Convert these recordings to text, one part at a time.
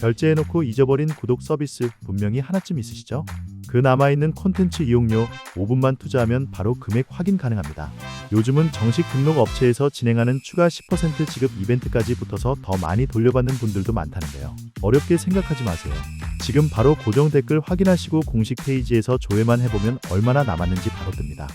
결제해놓고 잊어버린 구독 서비스 분명히 하나쯤 있으시죠? 그 남아있는 콘텐츠 이용료 5분만 투자하면 바로 금액 확인 가능합니다. 요즘은 정식 등록 업체에서 진행하는 추가 10% 지급 이벤트까지 붙어서 더 많이 돌려받는 분들도 많다는데요. 어렵게 생각하지 마세요. 지금 바로 고정 댓글 확인하시고 공식 페이지에서 조회만 해보면 얼마나 남았는지 바로 뜹니다.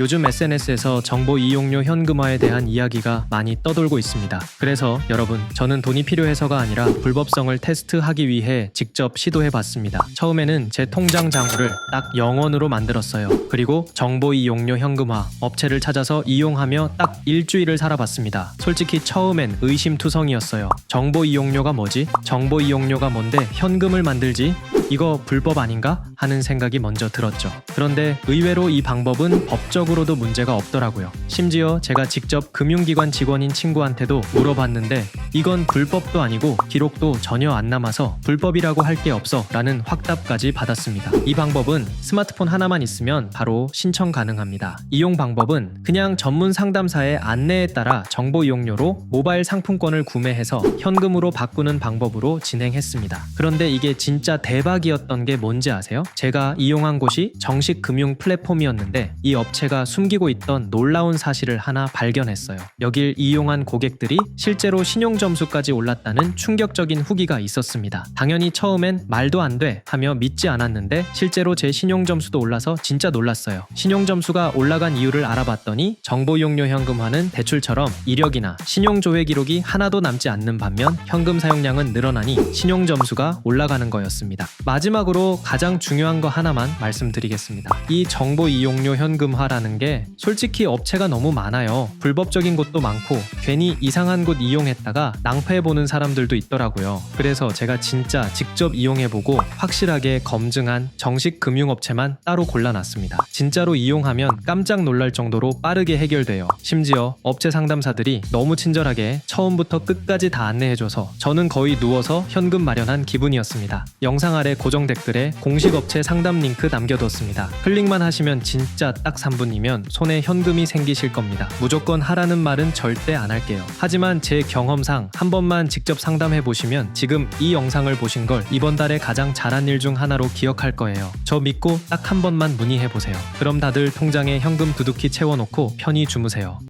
요즘 SNS에서 정보 이용료 현금화에 대한 이야기가 많이 떠돌고 있습니다. 그래서 여러분, 저는 돈이 필요해서가 아니라 불법성을 테스트하기 위해 직접 시도해 봤습니다. 처음에는 제 통장 잔고를 딱 0원으로 만들었어요. 그리고 정보 이용료 현금화 업체를 찾아서 이용하며 딱 일주일을 살아봤습니다. 솔직히 처음엔 의심투성이었어요. 정보 이용료가 뭐지? 정보 이용료가 뭔데 현금을 만들지? 이거 불법 아닌가? 하는 생각이 먼저 들었죠. 그런데 의외로 이 방법은 법적 으로도 문제가 없더라고요. 심지어 제가 직접 금융기관 직원인 친구한테도 물어봤는데 이건 불법도 아니고 기록도 전혀 안 남아서 불법이라고 할 게 없어 라는 확답까지 받았습니다. 이 방법은 스마트폰 하나만 있으면 바로 신청 가능합니다. 이용 방법은 그냥 전문 상담사의 안내에 따라 정보 이용료로 모바일 상품권을 구매해서 현금으로 바꾸는 방법으로 진행했습니다. 그런데 이게 진짜 대박이었던 게 뭔지 아세요? 제가 이용한 곳이 정식 금융 플랫폼이었는데 이 업체가 숨기고 있던 놀라운 사실을 하나 발견했어요. 여길 이용한 고객들이 실제로 신용 점수까지 올랐다는 충격적인 후기가 있었습니다. 당연히 처음엔 말도 안 돼 하며 믿지 않았는데 실제로 제 신용 점수도 올라서 진짜 놀랐어요. 신용 점수가 올라간 이유를 알아봤더니 정보 이용료 현금화는 대출처럼 이력이나 신용 조회 기록이 하나도 남지 않는 반면 현금 사용량은 늘어나니 신용 점수가 올라가는 거였습니다. 마지막으로 가장 중요한 거 하나만 말씀드리겠습니다. 이 정보 이용료 현금화라는 게 솔직히 업체가 너무 많아요. 불법적인 곳도 많고 괜히 이상한 곳 이용했다가 낭패 보는 사람들도 있더라고요. 그래서 제가 진짜 직접 이용해보고 확실하게 검증한 정식 금융업체만 따로 골라놨습니다. 진짜로 이용하면 깜짝 놀랄 정도로 빠르게 해결돼요. 심지어 업체 상담사들이 너무 친절하게 처음부터 끝까지 다 안내해줘서 저는 거의 누워서 현금 마련한 기분이었습니다. 영상 아래 고정 댓글에 공식 업체 상담 링크 남겨뒀습니다. 클릭만 하시면 진짜 딱 3분이면 손에 현금이 생기실 겁니다. 무조건 하라는 말은 절대 안 할게요. 하지만 제 경험 상 한 번만 직접 상담해 보시면 지금 이 영상을 보신 걸 이번 달에 가장 잘한 일 중 하나로 기억할 거예요. 저 믿고 딱 한 번만 문의해 보세요. 그럼 다들 통장에 현금 두둑히 채워놓고 편히 주무세요.